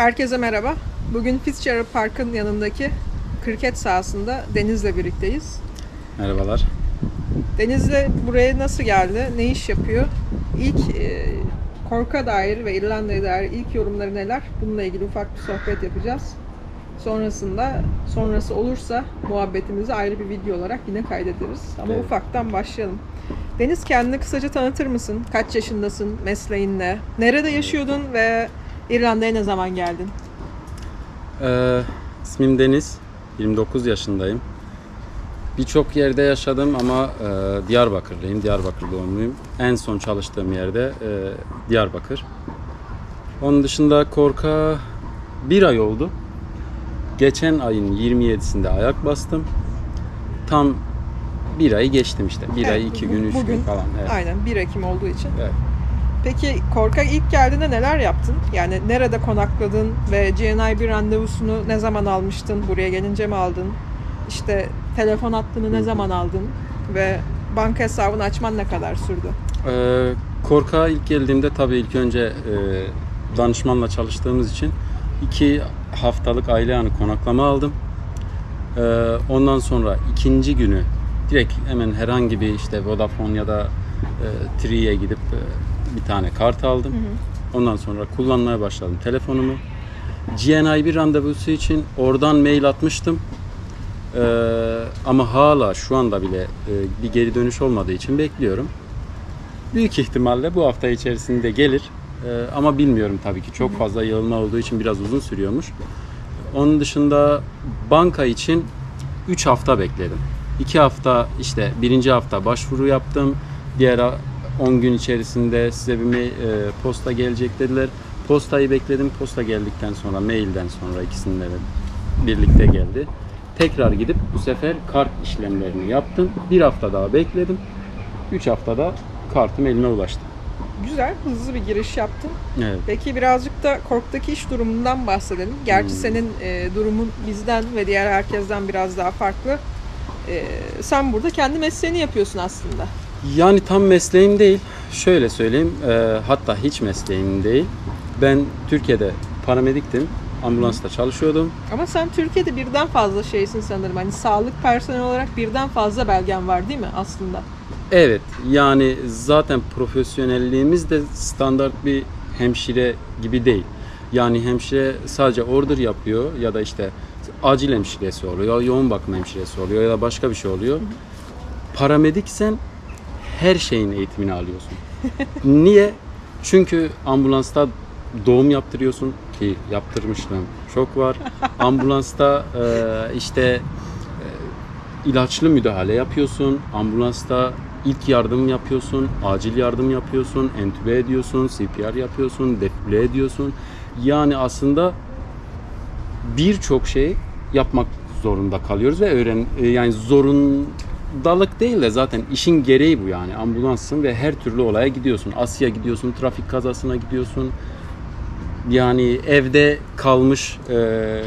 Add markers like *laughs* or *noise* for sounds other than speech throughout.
Herkese merhaba. Bugün Fitzgerald Park'ın yanındaki kriket sahasında Deniz'le birlikteyiz. Merhabalar. Deniz'le buraya nasıl geldi? Ne iş yapıyor? İlk e, Kork'a dair ve İrlanda'ya dair ilk yorumları neler? Bununla ilgili ufak bir sohbet yapacağız. Sonrasında, sonrası olursa muhabbetimizi ayrı bir video olarak yine kaydederiz. Ama Evet. ufaktan başlayalım. Deniz kendini kısaca tanıtır mısın? Kaç yaşındasın? Mesleğin ne? Nerede yaşıyordun ve İrlanda'ya ne zaman geldin? Ee, ismim Deniz. 29 yaşındayım. Birçok yerde yaşadım ama e, Diyarbakırlıyım. Diyarbakır doğumluyum. En son çalıştığım yerde e, Diyarbakır. Onun dışında Korka bir ay oldu. Geçen ayın 27'sinde ayak bastım. Tam bir ay geçtim işte. Bir Evet, ay, iki gün, üç bugün- gün falan. Evet. Aynen 1 Ekim olduğu için. Evet. Peki Kork'a ilk geldiğinde neler yaptın? Yani nerede konakladın ve GNI bir randevusunu ne zaman almıştın? Buraya gelince mi aldın? İşte telefon hattını ne zaman aldın? Ve banka hesabını açman ne kadar sürdü? Ee, Kork'a ilk geldiğimde tabii ilk önce e, danışmanla çalıştığımız için iki haftalık aile yanı konaklama aldım. Ee, ondan sonra ikinci günü direkt hemen herhangi bir işte Vodafone ya da e, Tree'ye gidip e, bir tane kart aldım. Ondan sonra kullanmaya başladım telefonumu. GNI bir randevusu için oradan mail atmıştım. Ee, ama hala şu anda bile e, bir geri dönüş olmadığı için bekliyorum. Büyük ihtimalle bu hafta içerisinde gelir. Ee, ama bilmiyorum tabii ki. Çok fazla yığılma olduğu için biraz uzun sürüyormuş. Onun dışında banka için 3 hafta bekledim. 2 hafta işte birinci hafta başvuru yaptım. Diğer 10 gün içerisinde size bir e, posta gelecek dediler. Postayı bekledim. Posta geldikten sonra mailden sonra ikisinde de birlikte geldi. Tekrar gidip bu sefer kart işlemlerini yaptım. Bir hafta daha bekledim. 3 haftada kartım elime ulaştı. Güzel, hızlı bir giriş yaptın. Evet. Peki birazcık da Kork'taki iş durumundan bahsedelim. Gerçi Hmm. senin e, durumun bizden ve diğer herkesten biraz daha farklı. E, sen burada kendi mesleğini yapıyorsun aslında. Yani tam mesleğim değil. Şöyle söyleyeyim. e, hatta hiç mesleğim değil. Ben Türkiye'de paramediktim. Ambulansta çalışıyordum. Ama sen Türkiye'de birden fazla şeysin sanırım. Hani sağlık personeli olarak birden fazla belgen var değil mi aslında? Evet. Yani zaten profesyonelliğimiz de standart bir hemşire gibi değil. Yani hemşire sadece order yapıyor ya da işte acil hemşiresi oluyor, yoğun bakım hemşiresi oluyor ya da başka bir şey oluyor. Paramediksen her şeyin eğitimini alıyorsun. *laughs* Niye? Çünkü ambulansta doğum yaptırıyorsun ki yaptırmışlığım çok var. *laughs* Ambulansta e, işte e, ilaçlı müdahale yapıyorsun. Ambulansta ilk yardım yapıyorsun, acil yardım yapıyorsun, entübe ediyorsun, CPR yapıyorsun, defibre ediyorsun. Yani aslında birçok şey yapmak zorunda kalıyoruz ve öğren yani zorundalık değil de zaten işin gereği bu yani ambulanssın ve her türlü olaya gidiyorsun. Asya gidiyorsun, trafik kazasına gidiyorsun. Yani evde kalmış e,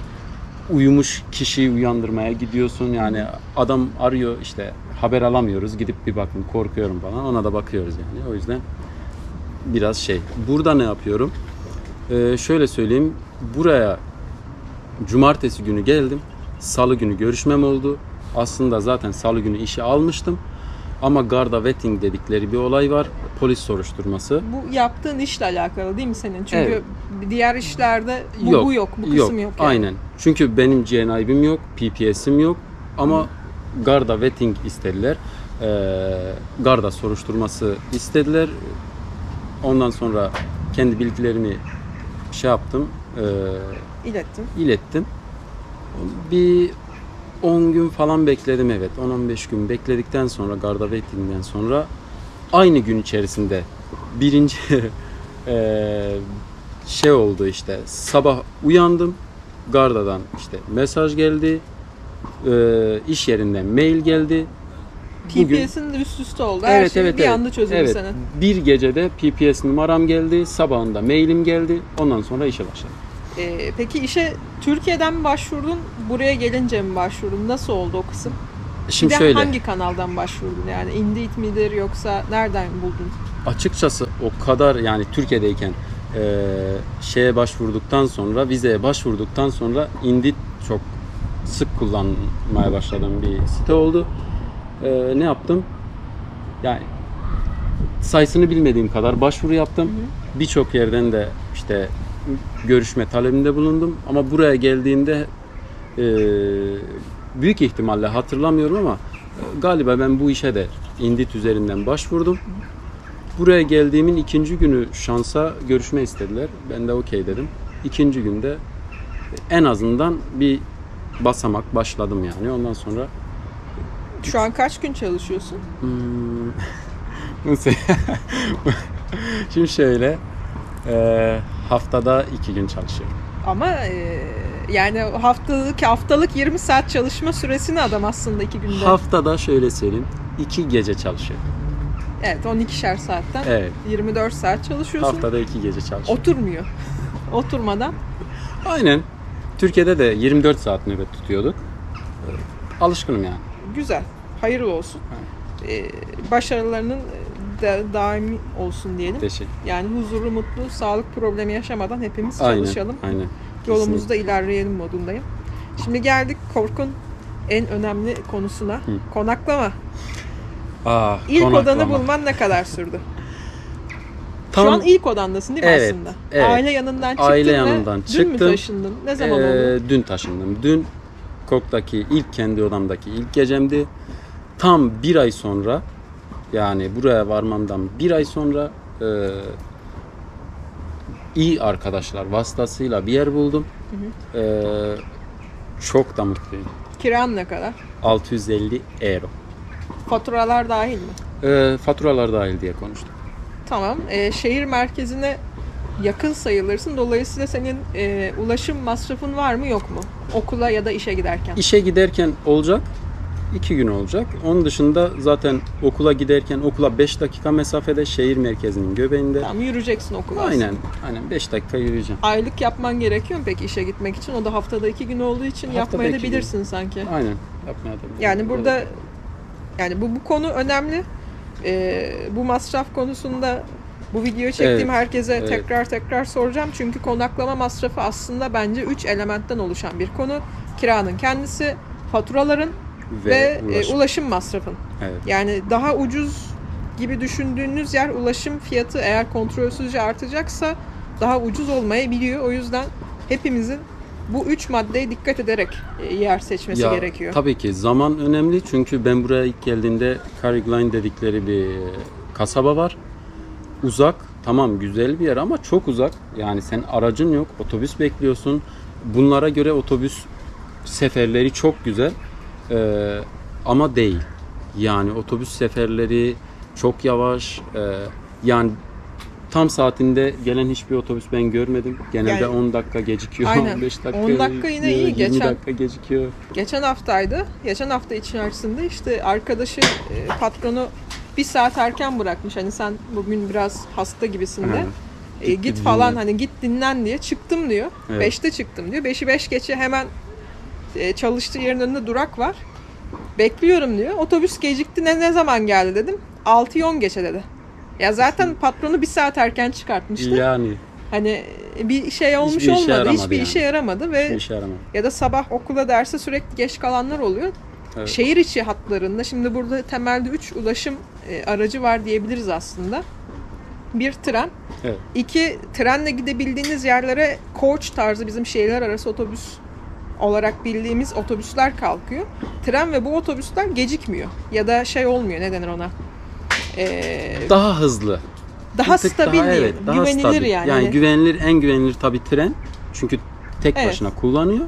uyumuş kişiyi uyandırmaya gidiyorsun. Yani adam arıyor işte haber alamıyoruz. Gidip bir bakın korkuyorum falan. Ona da bakıyoruz yani. O yüzden biraz şey. Burada ne yapıyorum? Ee, şöyle söyleyeyim. Buraya cumartesi günü geldim. Salı günü görüşmem oldu. Aslında zaten salı günü işe almıştım. Ama garda vetting dedikleri bir olay var. Polis soruşturması. Bu yaptığın işle alakalı değil mi senin? Çünkü Evet. diğer işlerde bu bu yok, bu kısım yok. yani. Aynen. Çünkü benim GNIB'im yok, PPS'im yok ama Garda vetting istediler. Ee, Garda soruşturması istediler. Ondan sonra kendi bilgilerimi şey yaptım, e, İlettim. ilettim. Bir 10 gün falan bekledim evet. 10-15 gün bekledikten sonra Garda Waiting'den sonra aynı gün içerisinde birinci *laughs* eee, şey oldu işte sabah uyandım. Garda'dan işte mesaj geldi. Eee iş yerinden mail geldi. PPS'in üst üste oldu. Her şey bir anda çözüldü evet. senin. Bir gecede PPS numaram geldi. Sabahında mailim geldi. Ondan sonra işe başladım. Ee, peki işe Türkiye'den mi başvurdun, buraya gelince mi başvurdun? Nasıl oldu o kısım? Şimdi bir de şöyle. hangi kanaldan başvurdun? Yani Indeed midir yoksa nereden buldun? açıkçası o kadar yani Türkiye'deyken e, şeye başvurduktan sonra, vizeye başvurduktan sonra Indeed çok sık kullanmaya başladığım bir site oldu. E, ne yaptım? Yani sayısını bilmediğim kadar başvuru yaptım. Birçok yerden de işte görüşme talebinde bulundum. Ama buraya geldiğimde e, büyük ihtimalle hatırlamıyorum ama e, galiba ben bu işe de Indeed üzerinden başvurdum. Buraya geldiğimin ikinci günü şansa görüşme istediler. Ben de okey dedim. İkinci günde en azından bir basamak başladım yani. Ondan sonra Şu an kaç gün çalışıyorsun? Hmm, *laughs* Nasıl? *laughs* Şimdi şöyle e, haftada iki gün çalışıyorum. Ama e, yani haftalık haftalık 20 saat çalışma süresini adam aslında iki günde. Haftada şöyle söyleyeyim iki gece çalışıyorum. evet 12'şer saatten Evet 24 saat çalışıyorsun. haftada iki gece çalışıyorum. Oturmuyor. *laughs* Oturmadan. Aynen. Türkiye'de de 24 saat nöbet tutuyorduk. Alışkınım yani. Güzel. Hayırlı olsun. E, başarılarının da, daimi olsun diyelim. Teşekkür. Yani huzurlu, mutlu, sağlık problemi yaşamadan hepimiz Aynen. çalışalım. Aynen. Yolumuzda ilerleyelim modundayım. Şimdi geldik Kork'un en önemli konusuna. Konaklama. Aa, İlk konaklama. odanı bulman ne kadar sürdü? Tam *laughs* Şu an ilk odandasın değil mi Evet, aslında? evet. Aile yanından çıktın Aile ve yanından dün mü çıktım. taşındın? Ne zaman Ee, oldu? Dün taşındım. Dün Kok'taki ilk kendi odamdaki ilk gecemdi. Tam bir ay sonra yani buraya varmamdan bir ay sonra e, iyi arkadaşlar vasıtasıyla bir yer buldum. E, çok da mutluyum. Kiran ne kadar? 650 euro. Faturalar dahil mi? E, faturalar dahil diye konuştuk. Tamam. Ee, şehir merkezine yakın sayılırsın. Dolayısıyla senin e, ulaşım masrafın var mı yok mu? Okula ya da işe giderken. İşe giderken olacak. İki gün olacak. Onun dışında zaten okula giderken okula 5 dakika mesafede şehir merkezinin göbeğinde. Tamam yürüyeceksin okula. Aynen. Aynen 5 dakika yürüyeceğim. Aylık yapman gerekiyor mu peki işe gitmek için? O da haftada iki gün olduğu için Haftada yapmayı da iki gün. bilirsin sanki. Aynen. Yapmaya da bilirim. Yani burada yani bu bu konu önemli. Ee, bu masraf konusunda bu videoyu çektiğim Evet, herkese evet. tekrar tekrar soracağım. Çünkü konaklama masrafı aslında bence 3 elementten oluşan bir konu. Kiranın kendisi, faturaların ve, e, ulaşım. ulaşım. masrafın. Evet. Yani daha ucuz gibi düşündüğünüz yer ulaşım fiyatı eğer kontrolsüzce artacaksa daha ucuz olmayabiliyor. O yüzden hepimizin bu üç maddeye dikkat ederek e, yer seçmesi Ya, gerekiyor. Tabii ki zaman önemli çünkü ben buraya ilk geldiğimde Carrickline dedikleri bir kasaba var. Uzak, tamam güzel bir yer ama çok uzak. Yani sen aracın yok, otobüs bekliyorsun. Bunlara göre otobüs seferleri çok güzel Ee, ama değil. Yani otobüs seferleri çok yavaş. Ee, yani tam saatinde gelen hiçbir otobüs ben görmedim. Genelde Yani- 10 dakika gecikiyor, Aynen. 15 dakika 10 dakika yine iyi. 20 Geçen- dakika gecikiyor. Geçen haftaydı. Geçen hafta içerisinde işte arkadaşı e, patronu bir saat erken bırakmış. Hani sen bugün biraz hasta gibisin de. Hı. E, Git git dinlen. falan hani git dinlen diye çıktım diyor. Evet. 5'te çıktım diyor. 5'i 5 geçe hemen e, çalıştığı yerin önünde durak var. Bekliyorum diyor. Otobüs gecikti ne ne zaman geldi dedim. 6'yı 10 geçe dedi. Ya zaten patronu bir saat erken çıkartmıştı. Yani Hani bir şey olmuş Hiçbir işe olmadı. yaramadı Hiçbir yani. işe yaramadı ve bir işe yaramaz. ya da sabah okula derse sürekli geç kalanlar oluyor. Evet. Şehir içi hatlarında şimdi burada temelde 3 ulaşım e, aracı var diyebiliriz aslında. Bir tren, Evet. iki trenle gidebildiğiniz yerlere coach tarzı bizim şehirler arası otobüs olarak bildiğimiz otobüsler kalkıyor. Tren ve bu otobüsler gecikmiyor ya da şey olmuyor ne denir ona? Ee, Daha hızlı. daha stabil daha, evet, daha güvenilir stabil. yani. Yani güvenilir en güvenilir tabii tren. Çünkü tek Evet. başına kullanıyor.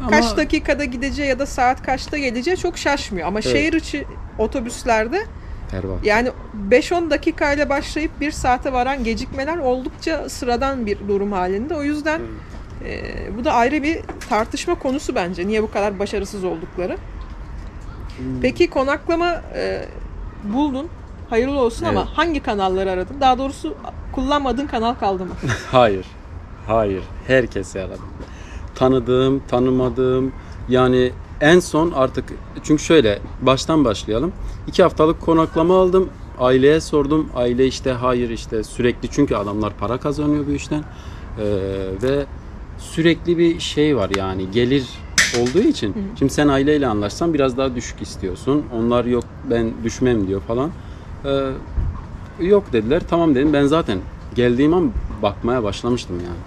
Ama kaç dakikada gideceği ya da saat kaçta geleceği çok şaşmıyor ama Evet. şehir içi otobüslerde Perva. Yani 5-10 dakikayla başlayıp 1 saate varan gecikmeler oldukça sıradan bir durum halinde. O yüzden e, bu da ayrı bir tartışma konusu bence. Niye bu kadar başarısız oldukları. Peki konaklama e, buldun. Hayırlı olsun Evet. ama hangi kanalları aradın? Daha doğrusu kullanmadığın kanal kaldı mı? *laughs* Hayır. Hayır. Herkese aradım. Tanıdığım, tanımadığım yani en son artık çünkü şöyle baştan başlayalım. İki haftalık konaklama aldım. Aileye sordum. Aile işte hayır işte sürekli çünkü adamlar para kazanıyor bu işten. Ee, ve sürekli bir şey var yani gelir olduğu için. Şimdi sen aileyle anlaşsan biraz daha düşük istiyorsun. Onlar yok ben düşmem diyor falan. Ee, yok dediler. Tamam dedim. Ben zaten geldiğim an bakmaya başlamıştım yani.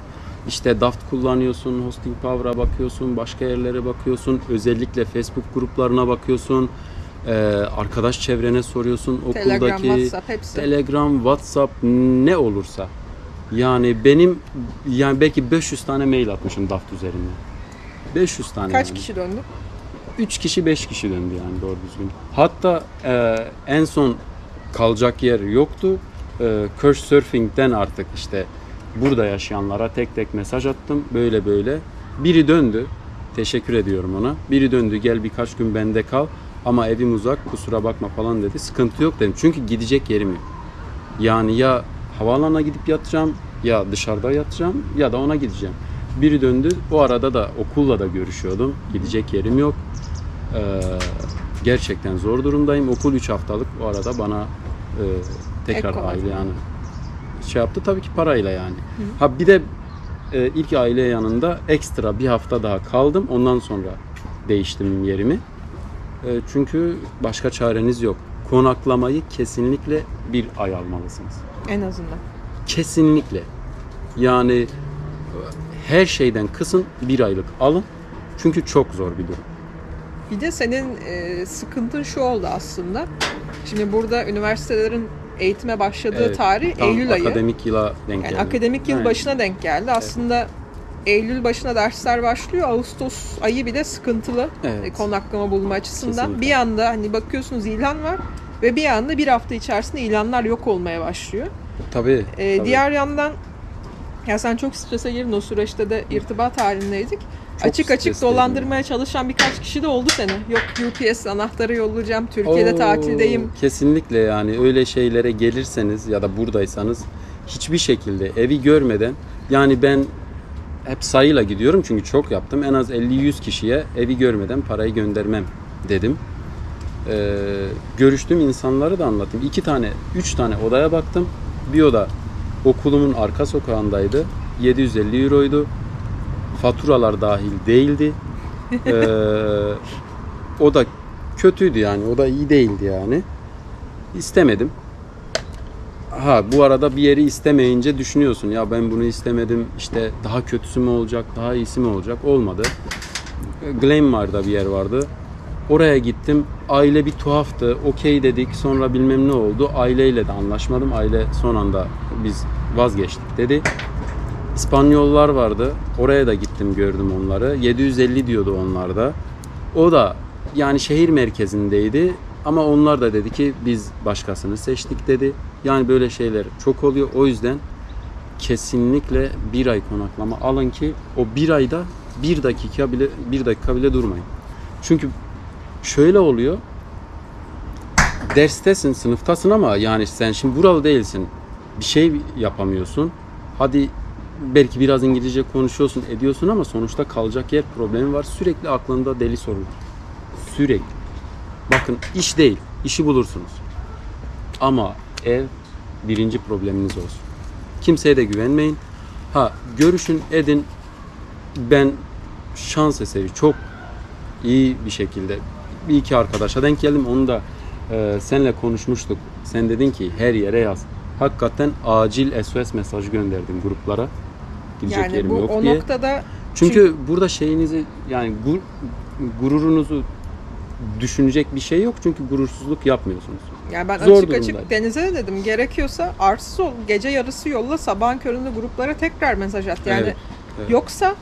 İşte Daft kullanıyorsun, Hosting Power'a bakıyorsun, başka yerlere bakıyorsun, özellikle Facebook gruplarına bakıyorsun, ee, arkadaş çevrene soruyorsun, Telegram, okuldaki WhatsApp hepsi. Telegram, WhatsApp ne olursa. Yani benim yani belki 500 tane mail atmışım Daft üzerinde. 500 tane. Kaç yani. kişi döndü? 3 kişi 5 kişi döndü yani doğru düzgün. Hatta e, en son kalacak yer yoktu. E, Couchsurfing'den artık işte burada yaşayanlara tek tek mesaj attım. Böyle böyle. Biri döndü. Teşekkür ediyorum ona. Biri döndü gel birkaç gün bende kal. Ama evim uzak kusura bakma falan dedi. Sıkıntı yok dedim. Çünkü gidecek yerim yok. Yani ya havaalanına gidip yatacağım ya dışarıda yatacağım ya da ona gideceğim. Biri döndü. O arada da okulla da görüşüyordum. Gidecek yerim yok. Ee, gerçekten zor durumdayım. Okul 3 haftalık. O arada bana e, tekrar Ek aile yani şey yaptı tabii ki parayla yani. Ha bir de e, ilk aile yanında ekstra bir hafta daha kaldım. Ondan sonra değiştim yerimi. E, çünkü başka çareniz yok. Konaklamayı kesinlikle bir ay almalısınız. En azından. Kesinlikle. Yani her şeyden kısın bir aylık alın. Çünkü çok zor bir durum. Bir de senin e, sıkıntın şu oldu aslında. Şimdi burada üniversitelerin eğitime başladığı Evet, tarih Eylül ayı. akademik yıla denk Yani geldi. akademik yıl başına denk geldi. Aslında Eylül başına dersler başlıyor. Ağustos ayı bile sıkıntılı Evet. e, konaklama bulma açısından. Kesinlikle. Bir anda hani bakıyorsunuz ilan var ve bir anda bir hafta içerisinde ilanlar yok olmaya başlıyor. Tabii. Ee, tabii. diğer yandan ya sen çok strese girdin o süreçte de irtibat halindeydik. Çok açık açık dolandırmaya çalışan birkaç kişi de oldu seni. Yok UPS anahtarı yollayacağım, Türkiye'de Oo, tatildeyim. Kesinlikle yani öyle şeylere gelirseniz ya da buradaysanız hiçbir şekilde evi görmeden yani ben hep sayıyla gidiyorum çünkü çok yaptım. En az 50-100 kişiye evi görmeden parayı göndermem dedim. Ee, görüştüğüm insanları da anlattım. İki tane, üç tane odaya baktım. Bir oda okulumun arka sokağındaydı. 750 euroydu. Faturalar dahil değildi. Ee, o da kötüydü yani. O da iyi değildi yani. İstemedim. Ha bu arada bir yeri istemeyince düşünüyorsun ya ben bunu istemedim işte daha kötüsü mü olacak daha iyisi mi olacak olmadı. Glenmar'da bir yer vardı. Oraya gittim. Aile bir tuhaftı. Okey dedik. Sonra bilmem ne oldu. Aileyle de anlaşmadım. Aile son anda biz vazgeçtik dedi. İspanyollar vardı. Oraya da gittim gördüm onları. 750 diyordu onlar da. O da yani şehir merkezindeydi. Ama onlar da dedi ki biz başkasını seçtik dedi. Yani böyle şeyler çok oluyor. O yüzden kesinlikle bir ay konaklama alın ki o bir ayda bir dakika bile bir dakika bile durmayın. Çünkü şöyle oluyor. Derstesin, sınıftasın ama yani sen şimdi buralı değilsin. Bir şey yapamıyorsun. Hadi belki biraz İngilizce konuşuyorsun, ediyorsun ama sonuçta kalacak yer problemi var. Sürekli aklında deli sorular. Sürekli. Bakın iş değil, işi bulursunuz. Ama ev birinci probleminiz olsun. Kimseye de güvenmeyin. Ha görüşün edin. Ben şans eseri çok iyi bir şekilde bir iki arkadaşa denk geldim. Onu da e, senle konuşmuştuk. Sen dedin ki her yere yaz. Hakikaten acil SOS mesajı gönderdim gruplara. Gidecek Yani yerim bu yok o diye. noktada Çünkü burada şeyinizi yani gur- gururunuzu düşünecek bir şey yok çünkü gurursuzluk yapmıyorsunuz. yani ben zor açık açık Deniz'e de dedim gerekiyorsa arsız ol, gece yarısı yolla sabahın köründe gruplara tekrar mesaj at. Yani Evet, evet. yoksa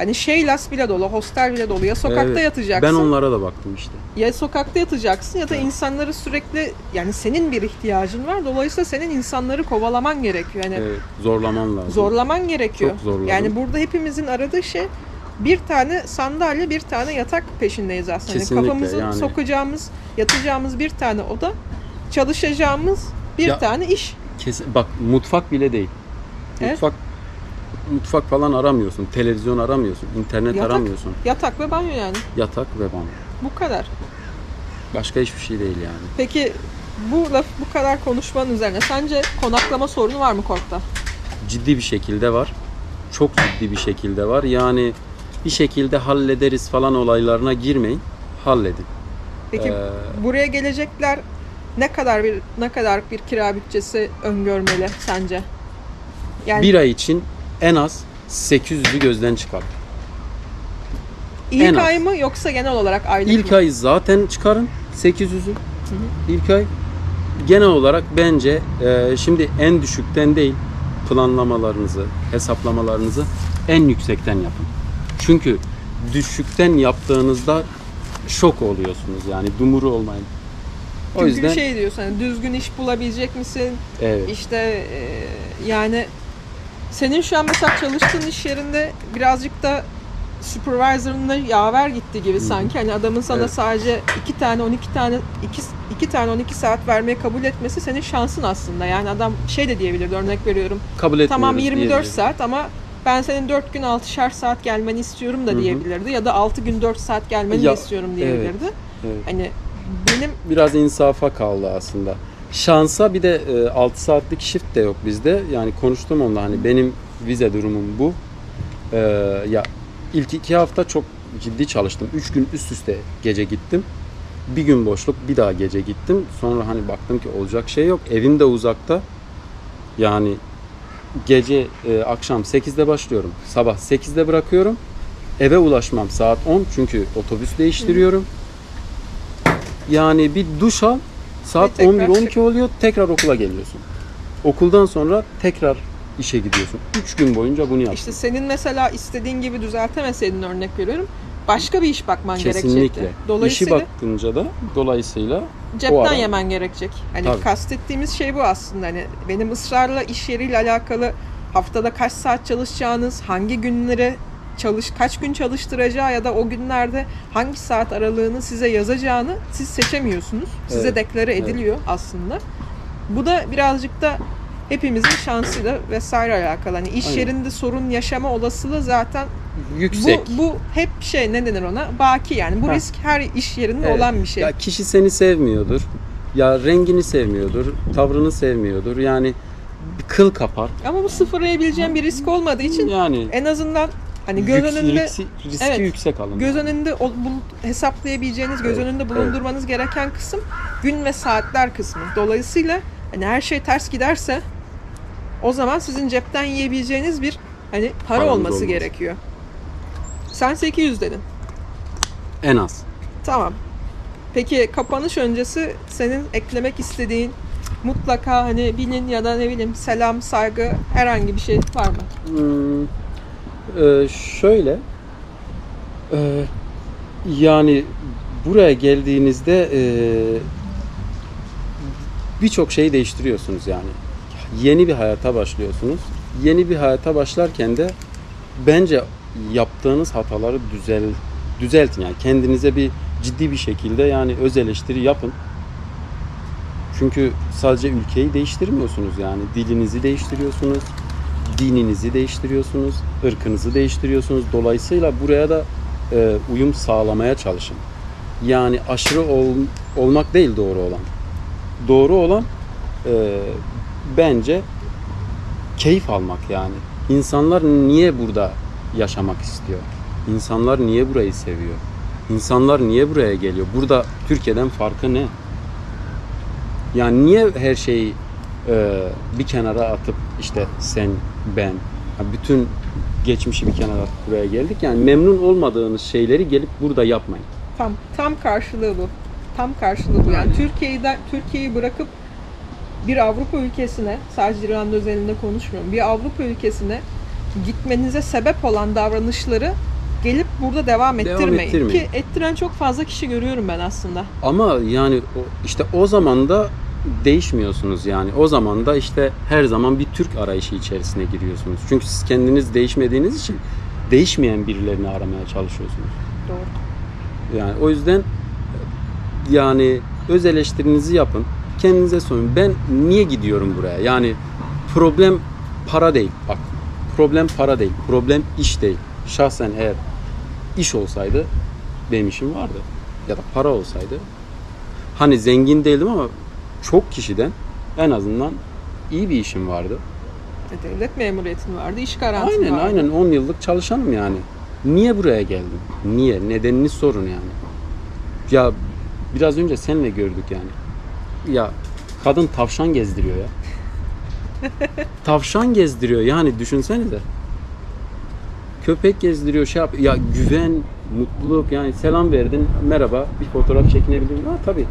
hani şeylas bile dolu, hostel bile dolu. Ya sokakta Evet. yatacaksın. Ben onlara da baktım işte. ya sokakta yatacaksın ya da insanları sürekli yani senin bir ihtiyacın var. Dolayısıyla senin insanları kovalaman gerekiyor. Yani Evet, zorlaman lazım. zorlaman gerekiyor. Çok zorladım. Yani burada hepimizin aradığı şey bir tane sandalye, bir tane yatak peşindeyiz aslında. Kesinlikle, kafamızı yani. sokacağımız, yatacağımız bir tane oda, çalışacağımız bir Ya- tane iş. Kesin, bak mutfak bile değil. Evet. Mutfak mutfak falan aramıyorsun, televizyon aramıyorsun, internet Yatak. aramıyorsun. Yatak ve banyo yani. Yatak ve banyo. Bu kadar. Başka hiçbir şey değil yani. Peki bu laf bu kadar konuşmanın üzerine sence konaklama sorunu var mı Kork'ta? ciddi bir şekilde var. Çok ciddi bir şekilde var. Yani bir şekilde hallederiz falan olaylarına girmeyin. Halledin. Peki Ee, buraya gelecekler ne kadar bir ne kadar bir kira bütçesi öngörmeli sence? Yani Bir ay için en az 800'ü gözden çıkar. ilk en az. ay mı yoksa genel olarak aylık İlk mı? ay zaten çıkarın 800'ü. İlk ay genel olarak bence e, şimdi en düşükten değil planlamalarınızı, hesaplamalarınızı en yüksekten yapın. Çünkü düşükten yaptığınızda şok oluyorsunuz yani dumuru olmayın. O Çünkü yüzden şey diyorsun hani düzgün iş bulabilecek misin? evet. İşte e, yani senin şu an mesela çalıştığın iş yerinde birazcık da supervisor'ınla yaver gitti gibi sanki. Hani adamın sana Evet. sadece iki tane 12 tane iki, iki tane 12 saat vermeye kabul etmesi senin şansın aslında. Yani adam şey de diyebilirdi örnek veriyorum. kabul etmiyoruz. Tamam 24 diyebilir. saat ama ben senin 4 gün 6'şar saat gelmeni istiyorum da Hı hı. diyebilirdi. Ya da 6 gün 4 saat gelmeni Ya, istiyorum diyebilirdi. Evet. Hani benim Biraz insafa kaldı aslında. Şansa bir de 6 saatlik shift de yok bizde. Yani konuştum onunla hani benim vize durumum bu. Ee, ya ilk iki hafta çok ciddi çalıştım. Üç gün üst üste gece gittim. Bir gün boşluk bir daha gece gittim. Sonra hani baktım ki olacak şey yok. Evim de uzakta. Yani gece e, akşam 8'de başlıyorum. Sabah 8'de bırakıyorum. Eve ulaşmam saat 10 çünkü otobüs değiştiriyorum. Yani bir duş al saat Ve tekrar 11-12 oluyor tekrar okula geliyorsun. Okuldan sonra tekrar işe gidiyorsun. 3 gün boyunca bunu yaptım. işte senin mesela istediğin gibi düzeltemeseydin örnek veriyorum. Başka bir iş bakman Kesinlikle. gerekecekti. İşi Dolayısıyla bakınca da dolayısıyla cepten ara- yemen gerekecek. Hani Tabii. kastettiğimiz şey bu aslında. Hani benim ısrarla iş yeriyle alakalı haftada kaç saat çalışacağınız, hangi günlere çalış kaç gün çalıştıracağı ya da o günlerde hangi saat aralığını size yazacağını siz seçemiyorsunuz. Size Evet, deklare evet. ediliyor aslında. Bu da birazcık da hepimizin şansıyla vesaire alakalı. Hani iş Aynen. yerinde sorun yaşama olasılığı zaten yüksek. bu, bu hep şey ne denir ona? Baki yani. Bu Ha. risk her iş yerinde Evet. olan bir şey. Ya kişi seni sevmiyordur. Ya rengini sevmiyordur, tavrını sevmiyordur. Yani bir kıl kapar. Ama bu sıfırlayabileceğin bir risk olmadığı için Yani en azından hani göz Yüks- önünde riski, riski Evet. yüksek alın. göz önünde ol- bul- hesaplayabileceğiniz, göz Evet, önünde evet. bulundurmanız gereken kısım gün ve saatler kısmı. Dolayısıyla hani her şey ters giderse o zaman sizin cepten yiyebileceğiniz bir hani para Paranız olması olmaz. gerekiyor. Sen 800 dedin. En az. Tamam. Peki kapanış öncesi senin eklemek istediğin mutlaka hani bilin ya da ne bileyim selam, saygı herhangi bir şey var mı? Hmm, e, şöyle e, yani buraya geldiğinizde e, birçok şeyi değiştiriyorsunuz yani. Yeni bir hayata başlıyorsunuz. Yeni bir hayata başlarken de bence yaptığınız hataları düzel düzeltin yani kendinize bir ciddi bir şekilde yani öz eleştiri yapın. Çünkü sadece ülkeyi değiştirmiyorsunuz yani dilinizi değiştiriyorsunuz, dininizi değiştiriyorsunuz, ırkınızı değiştiriyorsunuz. Dolayısıyla buraya da e, uyum sağlamaya çalışın. Yani aşırı ol- olmak değil doğru olan. Doğru olan e, bence keyif almak yani. İnsanlar niye burada yaşamak istiyor? İnsanlar niye burayı seviyor? İnsanlar niye buraya geliyor? Burada Türkiye'den farkı ne? Yani niye her şeyi bir kenara atıp işte sen, ben, bütün geçmişi bir kenara atıp buraya geldik. Yani memnun olmadığınız şeyleri gelip burada yapmayın. Tam tam karşılığı bu. Tam karşılığı bu. Yani Aynen. Türkiye'den Türkiye'yi bırakıp bir Avrupa ülkesine, sadece İrlanda özelinde konuşmuyorum. Bir Avrupa ülkesine gitmenize sebep olan davranışları gelip burada devam Devam ettirmeyin. ettirmeyin. Ki ettiren çok fazla kişi görüyorum ben aslında. Ama yani o, işte o zaman da değişmiyorsunuz yani. O zaman da işte her zaman bir Türk arayışı içerisine giriyorsunuz. Çünkü siz kendiniz değişmediğiniz için değişmeyen birilerini aramaya çalışıyorsunuz. Doğru. Yani o yüzden yani öz eleştirinizi yapın. Kendinize sorun. Ben niye gidiyorum buraya? Yani problem para değil. Bak problem para değil. Problem iş değil. Şahsen eğer iş olsaydı benim işim vardı. Ya da para olsaydı. Hani zengin değildim ama çok kişiden en azından iyi bir işim vardı. E, Devlet memuriyetin vardı, iş garantin Aynen vardı. aynen 10 yıllık çalışanım yani. Niye buraya geldim? Niye? Nedenini sorun yani. Ya biraz önce seninle gördük yani. Ya kadın tavşan gezdiriyor ya. *laughs* tavşan gezdiriyor yani düşünsenize. Köpek gezdiriyor şey yap. Ya güven, mutluluk yani selam verdin merhaba bir fotoğraf çekinebilir miyim? Ha tabii.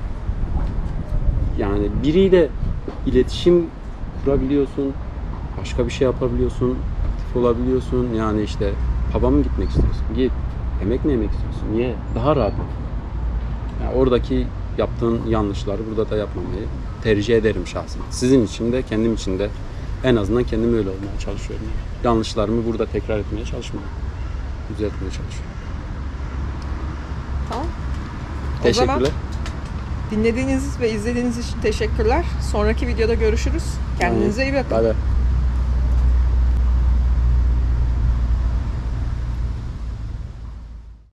Yani biriyle iletişim kurabiliyorsun. Başka bir şey yapabiliyorsun. Aktif olabiliyorsun. Yani işte pub'a mı gitmek istiyorsun? Git. Yemek mi yemek istiyorsun? Niye? Daha rahat. Yani oradaki yaptığın yanlışları burada da yapmamayı tercih ederim şahsen. Sizin için de kendim için de en azından kendim öyle olmaya çalışıyorum. Yanlışlarımı burada tekrar etmeye çalışmıyorum. Düzeltmeye çalışıyorum. Tamam. Teşekkürler. Dinlediğiniz ve izlediğiniz için teşekkürler. Sonraki videoda görüşürüz. Kendinize iyi bakın. Bay bay.